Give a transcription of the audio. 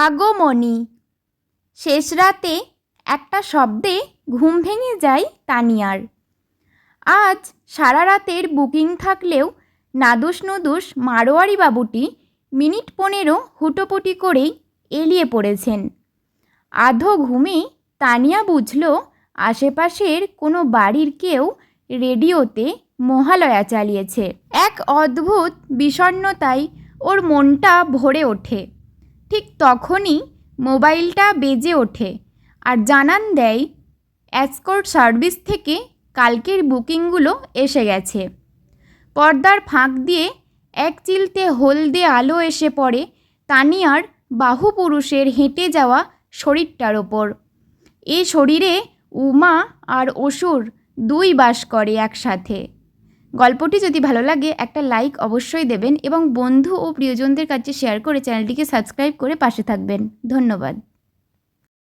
আগমনী। শেষ রাতে একটা শব্দে ঘুম ভেঙে যায় তানিয়ার। আজ সারা রাতের বুকিং থাকলেও নাদুস নুদুস মারোয়ারি বাবুটি মিনিট পনেরো হুটোপুটি করেই এলিয়ে পড়েছেন। আধো ঘুমে তানিয়া বুঝল আশেপাশের কোনো বাড়ির কেউ রেডিওতে মহালয়া চালিয়েছে। এক অদ্ভুত বিষণ্ণতায় ওর মনটা ভরে ওঠে। ঠিক তখনই মোবাইলটা বেজে ওঠে আর জানান দেয় অ্যাসকোর্ট সার্ভিস থেকে কালকের বুকিংগুলো এসে গেছে। পর্দার ফাঁক দিয়ে এক চিলতে হলদে আলো এসে পড়ে তানিয়ার বাহু পুরুষের হেঁটে যাওয়া শরীরটার ওপর। এই শরীরে উমা আর অসুর দুই বাস করে একসাথে। গল্পটি যদি ভালো লাগে, একটা লাইক অবশ্যই দেবেন এবং বন্ধু ও প্রিয়জনদের কাছে শেয়ার করে চ্যানেলটিকে সাবস্ক্রাইব করে পাশে থাকবেন। ধন্যবাদ।